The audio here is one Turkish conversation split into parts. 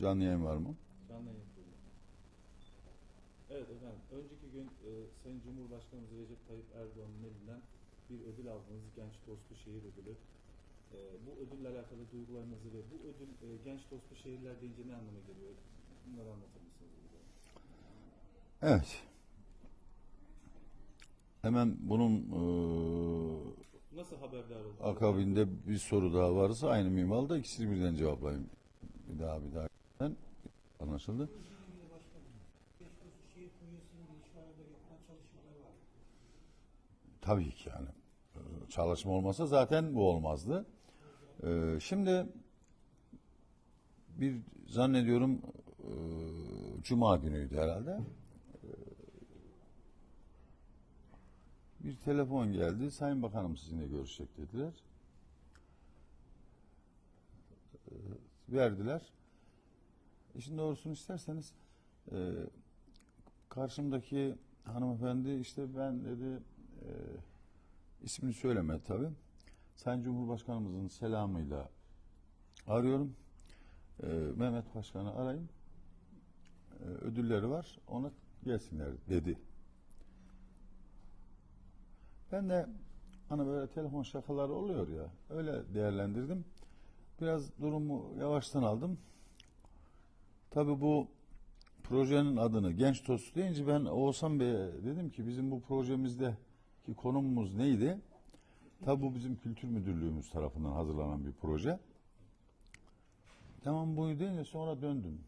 Canlı yayın var mı? Canlı yayın yapıyorum. Evet efendim, önceki gün e, Sayın Cumhurbaşkanımız Recep Tayyip Erdoğan'ın elinden bir ödül aldınız, Genç Dostu Şehir Ödülü. E, bu ödülle alakalı duygularınızı ve bu ödül e, Genç Dostu Şehirler deyince ne anlama geliyor? Bunları anlatır mısınız? Evet. Hemen bunun eee, Nasıl haberdar oldunuz? akabinde bir soru daha varsa aynı minvalda ikisini birden cevaplayayım. Bir daha bir daha. Anlaşıldı. Çalışmalar var. Tabii ki yani. Ee, Çalışma olmasa zaten bu olmazdı. Ee, şimdi bir zannediyorum e, Cuma günüydü herhalde. Ee, Bir telefon geldi. Sayın Bakanım sizinle görüşecek dediler. Ee, Verdiler. İşin doğrusunu isterseniz e, karşımdaki hanımefendi işte ben dedi e, ismini söyleme tabi. Sayın Cumhurbaşkanımızın selamıyla arıyorum. E, Mehmet Başkan'ı arayın. E, ödülleri var. Ona gelsinler dedi. Ben de hani böyle telefon şakaları oluyor ya öyle değerlendirdim. Biraz durumu yavaştan aldım. Tabi bu projenin adını Genç Tost deyince ben Oğuzhan Bey'e dedim ki bizim bu projemizdeki konumumuz neydi? Tabi bu bizim Kültür Müdürlüğümüz tarafından hazırlanan bir proje. Tamam buydu deyince sonra döndüm.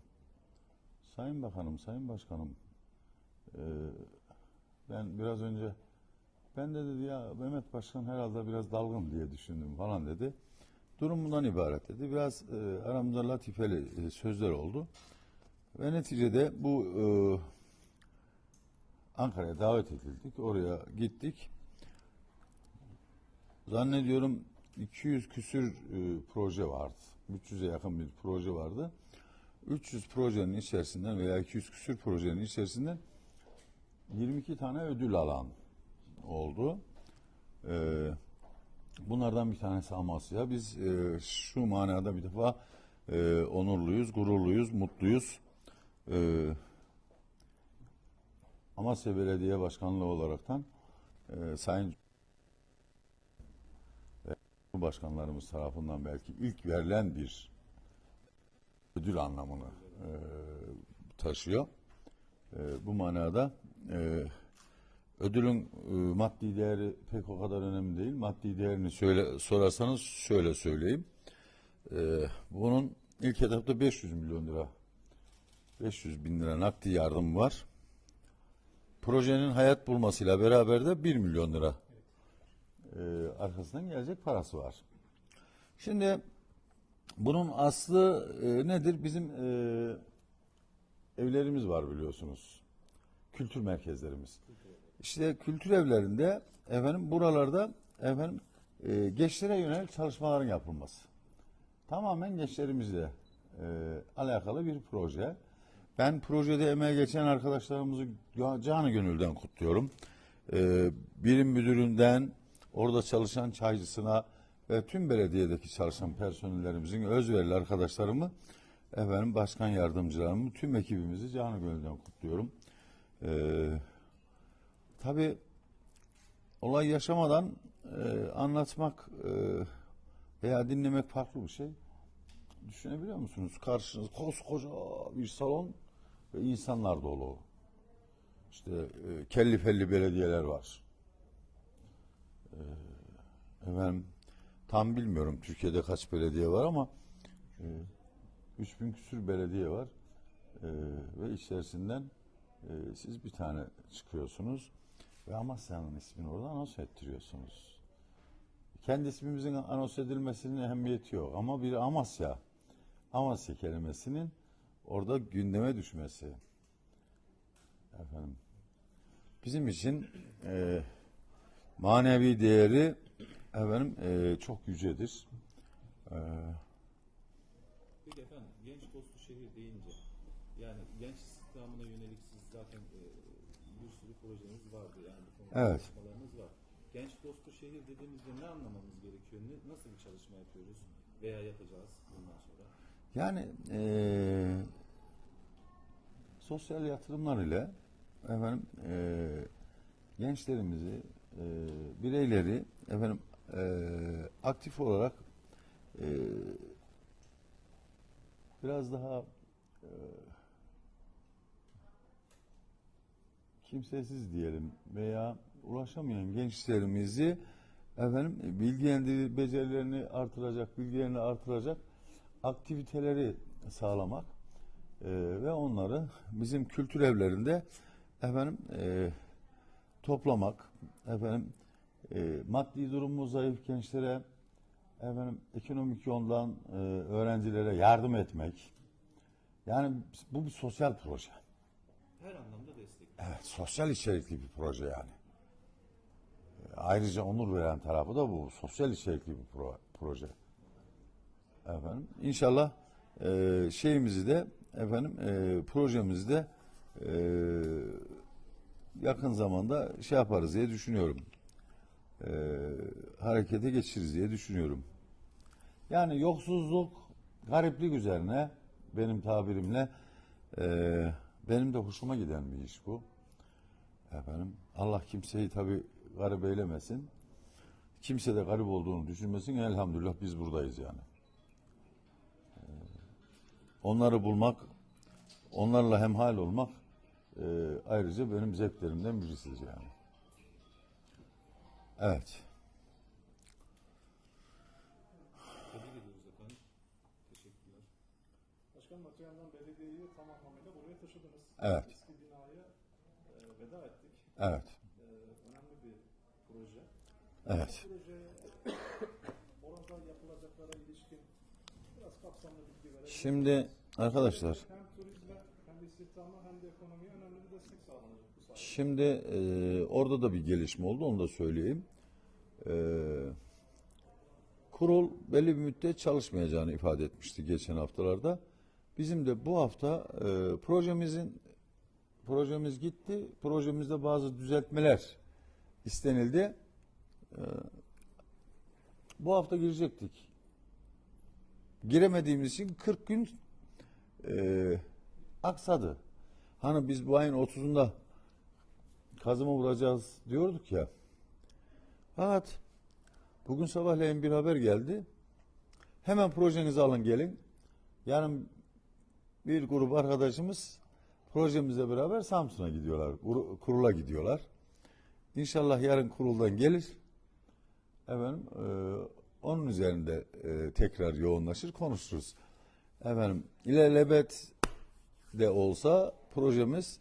Sayın Bakanım, Sayın Başkanım eee, ben biraz önce ben de dedi ya Mehmet Başkan herhalde biraz dalgın diye düşündüm falan dedi. Durum bundan ibaret dedi. Biraz e, aramızda latifeli e, sözler oldu. Ve neticede bu e, Ankara'ya davet edildik. Oraya gittik. Zannediyorum 200 küsür e, proje vardı. 300'e yakın bir proje vardı. 300 projenin içerisinden veya 200 küsür projenin içerisinden 22 tane ödül alan oldu. Ee, bunlardan bir tanesi Amasya. Biz e, şu manada bir defa e, onurluyuz, gururluyuz, mutluyuz. Ee, Amasya Belediye Başkanlığı olaraktan e, Sayın Başkanlarımız tarafından belki ilk verilen bir ödül anlamını e, taşıyor. E, bu manada e, ödülün e, maddi değeri pek o kadar önemli değil. Maddi değerini söyle sorarsanız şöyle söyleyeyim. E, bunun ilk etapta 500 milyon lira 500 bin lira nakdi yardım var. Projenin hayat bulmasıyla beraber de 1 milyon lira e, arkasından gelecek parası var. Şimdi bunun aslı e, nedir? Bizim e, evlerimiz var biliyorsunuz. Kültür merkezlerimiz. İşte kültür evlerinde efendim buralarda efendim e, gençlere yönelik çalışmaların yapılması. Tamamen gençlerimizle e, alakalı bir proje. Ben projede emeğe geçen arkadaşlarımızı canı gönülden kutluyorum. E, birim müdüründen orada çalışan çaycısına ve tüm belediyedeki çalışan personellerimizin özverili arkadaşlarımı efendim başkan yardımcılarımı tüm ekibimizi canı gönülden kutluyorum. Ee, tabii olay yaşamadan e, anlatmak e, veya dinlemek farklı bir şey. Düşünebiliyor musunuz? Karşınız koskoca bir salon ve insanlar dolu. İşte e, kelli felli belediyeler var. Ee, efendim tam bilmiyorum Türkiye'de kaç belediye var ama e, 3000 küsür belediye var. Ee, ve içerisinden e, siz bir tane çıkıyorsunuz ve Amasya'nın ismini orada anons ettiriyorsunuz. Kendi ismimizin anons edilmesinin ehemmiyeti yok ama bir Amasya, Amasya kelimesinin orada gündeme düşmesi. Efendim, bizim için e, manevi değeri efendim e, çok yücedir. E, Peki efendim, Genç Dostu Şehir deyince, yani genç istihdamına yönelik siz zaten e, bir sürü projeniz vardı yani bu konuda Evet. çalışmalarınız var. Genç Dostu Şehir dediğimizde ne anlamamız gerekiyor? Ne, nasıl bir çalışma yapıyoruz veya yapacağız bundan sonra? Yani eee, sosyal yatırımlar ile efendim eee, gençlerimizi, eee, bireyleri efendim eee, aktif olarak eee, biraz daha eee, kimsesiz diyelim veya ulaşamayan gençlerimizi efendim bilgilendir becerilerini artıracak, bilgilerini artıracak aktiviteleri sağlamak eee, ve onları bizim kültür evlerinde efendim eee, toplamak, efendim eee, maddi durumu zayıf gençlere efendim ekonomik yoldan eee, öğrencilere yardım etmek. Yani bu bir sosyal proje. Her anlamda destek. Evet, sosyal içerikli bir proje yani. E, Ayrıca onur veren tarafı da bu. Sosyal içerikli bir pro- proje. Efendim, inşallah e, şeyimizi de efendim e, projemizi de e, yakın zamanda şey yaparız diye düşünüyorum. E, harekete geçiririz diye düşünüyorum. Yani yoksulluk, gariplik üzerine benim tabirimle e, benim de hoşuma giden bir iş bu. Efendim Allah kimseyi tabi garip eylemesin. Kimse de garip olduğunu düşünmesin. Elhamdülillah biz buradayız yani. Onları bulmak, onlarla hemhal olmak e, ayrıca benim zevklerimden birisidir yani. Evet. Tebrik ediyoruz efendim. Teşekkürler. Başkanım öte yandan belediyeyi tam anlamıyla buraya taşıdınız. Evet. Eski binaya e, veda ettik. Evet. E, önemli bir proje. Evet. Bu proje orada yapılacaklara Şimdi arkadaşlar. Şimdi e, orada da bir gelişme oldu, onu da söyleyeyim. E, kurul belli bir müddet çalışmayacağını ifade etmişti geçen haftalarda. Bizim de bu hafta e, projemizin projemiz gitti. Projemizde bazı düzeltmeler istenildi. E, bu hafta girecektik. Giremediğimiz için 40 gün e, aksadı. Hani biz bu ayın 30'unda kazıma vuracağız diyorduk ya. Fakat bugün sabahleyin bir haber geldi. Hemen projenizi alın gelin. Yarın bir grup arkadaşımız projemizle beraber Samsun'a gidiyorlar. kur- Kurula gidiyorlar. İnşallah yarın kuruldan gelir. Efendim e, onun üzerinde e, tekrar yoğunlaşır konuşuruz. Efendim ilelebet de olsa projemiz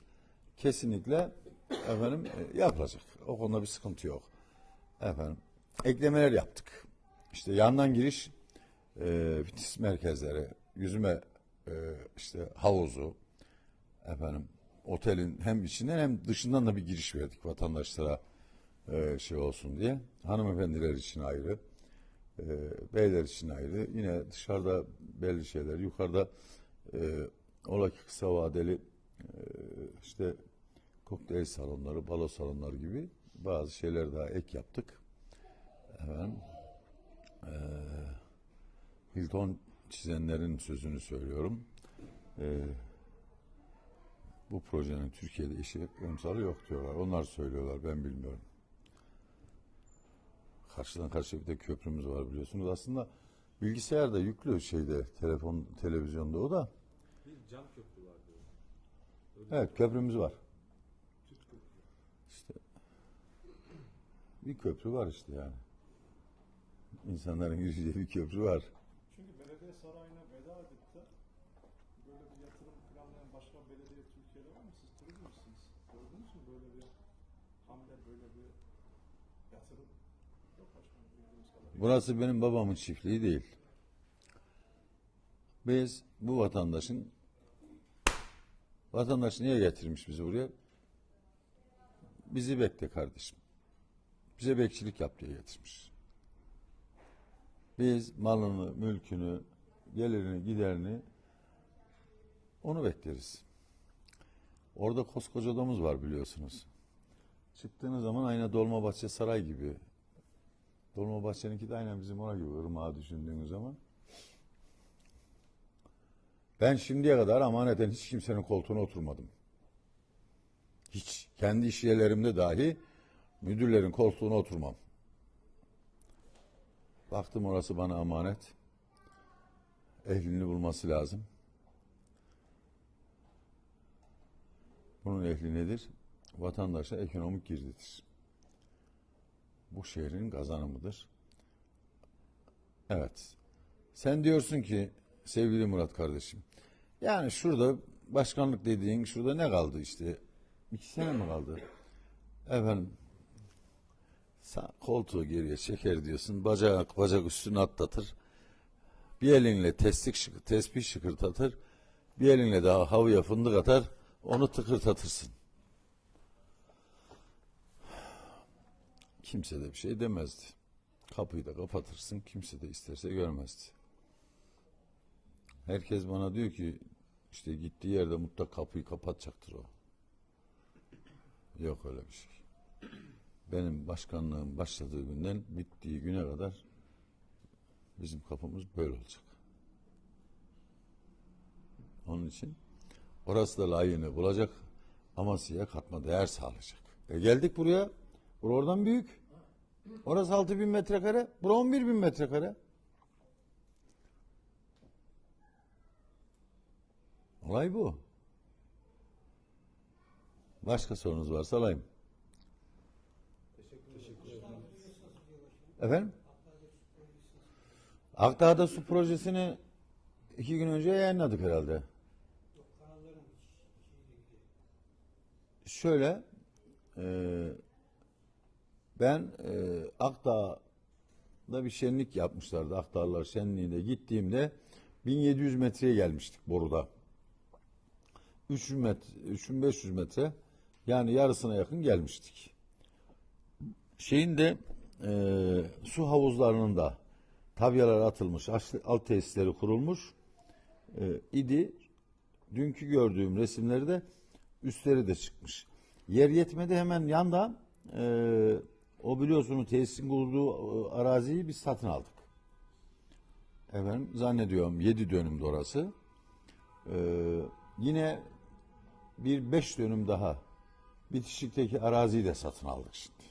kesinlikle efendim e, yapılacak. O konuda bir sıkıntı yok. Efendim eklemeler yaptık. İşte yandan giriş e, fitness merkezleri, yüzme e, işte havuzu efendim otelin hem içinden hem dışından da bir giriş verdik vatandaşlara e, şey olsun diye. Hanımefendiler için ayrı, e, beyler için ayrı. Yine dışarıda belli şeyler, yukarıda e, ola ki kısa vadeli e, işte kokteyl salonları, balo salonları gibi bazı şeyler daha ek yaptık. Efendim, e, Hilton çizenlerin sözünü söylüyorum. E, bu projenin Türkiye'de işi emsalı yok diyorlar. Onlar söylüyorlar, ben bilmiyorum. Karşıdan karşıya bir de köprümüz var biliyorsunuz. Aslında bilgisayarda yüklü şeyde, telefon, televizyonda o da. Bir cam köprü var diyor. Evet, köprümüz var. İşte bir köprü var işte yani. İnsanların yürüyeceği bir köprü var. Çünkü belediye sarayına veda edip de böyle bir yatırım planlayan başka belediye Türkiye'de var mı? Siz turizmcisiniz. Gördünüz mü böyle bir hamle, böyle bir yatırım? Yok başkanım bildiğimiz kadarıyla. Burası benim babamın çiftliği değil. Biz bu vatandaşın vatandaş niye getirmiş bizi buraya? Bizi bekle kardeşim. Bize bekçilik yap diye getirmiş. Biz malını, mülkünü, gelirini, giderini onu bekleriz. Orada koskoca odamız var biliyorsunuz. Çıktığınız zaman aynı Dolmabahçe Saray gibi Dolmabahçe'ninki de aynen bizim ona gibi ırmağı düşündüğünüz zaman. Ben şimdiye kadar amaneten hiç kimsenin koltuğuna oturmadım. Hiç. Kendi iş yerlerimde dahi müdürlerin koltuğuna oturmam. Baktım orası bana emanet. Ehlini bulması lazım. Bunun ehli nedir? Vatandaşa ekonomik girdidir. Bu şehrin kazanımıdır. Evet. Sen diyorsun ki sevgili Murat kardeşim. Yani şurada başkanlık dediğin şurada ne kaldı işte? İki sene mi kaldı? Efendim koltuğu geriye çeker diyorsun. Bacak bacak üstüne atlatır. Bir elinle testik şıkır, tesbih şıkırtatır. Bir elinle daha havaya fındık atar. Onu tıkırtatırsın. Kimse de bir şey demezdi. Kapıyı da kapatırsın. Kimse de isterse görmezdi. Herkes bana diyor ki işte gittiği yerde mutlaka kapıyı kapatacaktır o. Yok öyle bir şey. Benim başkanlığım başladığı günden bittiği güne kadar bizim kapımız böyle olacak. Onun için orası da layığını bulacak. Amasya'ya katma değer sağlayacak. E geldik buraya. Bura oradan büyük. Orası 6000 bin metrekare. Bura 11 bin metrekare. Olay bu. Başka sorunuz varsa alayım. Efendim? Akdağ'da su projesini iki gün önce yayınladık herhalde. Şöyle, e, ben e, Akdağ'da bir şenlik yapmışlardı. Akdağlar şenliğinde gittiğimde 1700 metreye gelmiştik boruda. 3000 metre, 3500 metre yani yarısına yakın gelmiştik. Şeyin de e, su havuzlarının da tabyalar atılmış, alt tesisleri kurulmuş e, idi. Dünkü gördüğüm resimleri de üstleri de çıkmış. Yer yetmedi hemen yanda e, o biliyorsunuz tesisin kurulduğu e, araziyi biz satın aldık. Efendim zannediyorum 7 dönümde orası. E, yine bir 5 dönüm daha bitişikteki araziyi de satın aldık şimdi.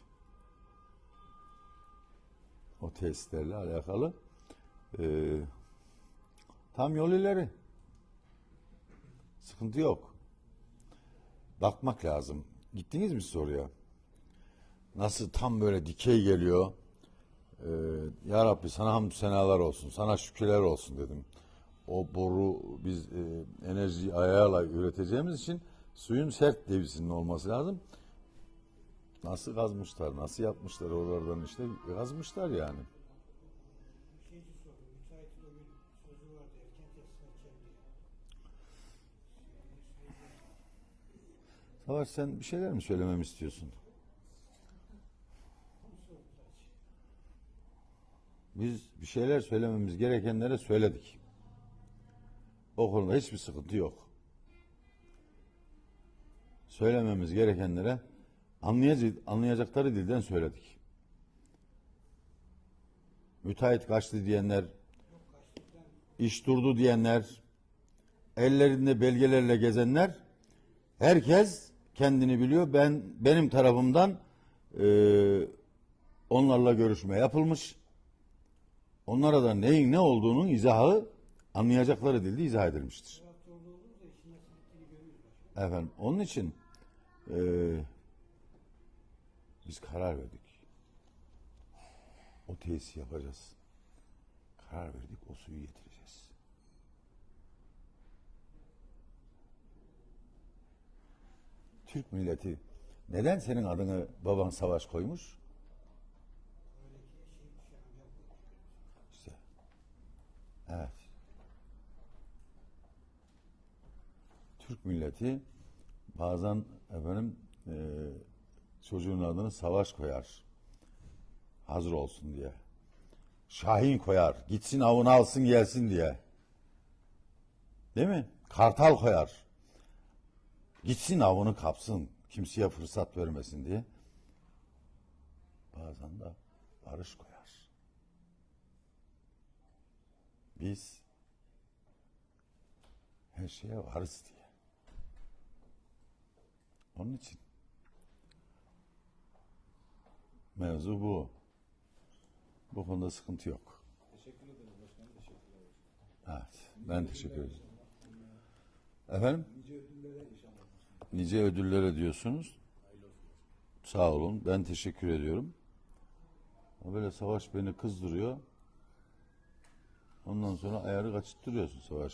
O tesislerle alakalı. E, tam yol ileri. Sıkıntı yok. Bakmak lazım. Gittiniz mi siz oraya? Nasıl tam böyle dikey geliyor. Ee, ya Rabbi sana hamdü senalar olsun. Sana şükürler olsun dedim. O boru biz e, enerjiyi ayağıyla üreteceğimiz için suyun sert devisinin olması lazım. Nasıl kazmışlar, nasıl yapmışlar oralardan işte kazmışlar yani. Savaş sen bir şeyler mi söylememi istiyorsun? Biz bir şeyler söylememiz gerekenlere söyledik. O konuda hiçbir sıkıntı yok. Söylememiz gerekenlere anlayacak, anlayacakları dilden söyledik. Müteahhit kaçtı diyenler, iş durdu diyenler, ellerinde belgelerle gezenler, herkes kendini biliyor. Ben benim tarafımdan eee, onlarla görüşme yapılmış. Onlara da neyin ne olduğunun izahı anlayacakları dilde izah edilmiştir. Efendim onun için eee, biz karar verdik. O tesisi yapacağız. Karar verdik o suyu getireceğiz. Türk milleti neden senin adını baban savaş koymuş? Öyle ki şey kuşağım yapmamış. İşte. Evet. Türk milleti bazen efendim e, çocuğun adını savaş koyar. Hazır olsun diye. Şahin koyar. Gitsin avını alsın gelsin diye. Değil mi? Kartal koyar. Gitsin avını kapsın. Kimseye fırsat vermesin diye. Bazen de barış koyar. Biz her şeye varız diye. Onun için. Mevzu bu. Bu konuda sıkıntı yok. Teşekkür ederiz başkanım. Teşekkürler. Evet. Ben teşekkür ederim. Efendim? Nice ödüllere inşallah. Nice ödüllere diyorsunuz. Sağ olun. Ben teşekkür ediyorum. Böyle Savaş beni kızdırıyor. Ondan sonra ayarı kaçırttırıyorsun Savaş.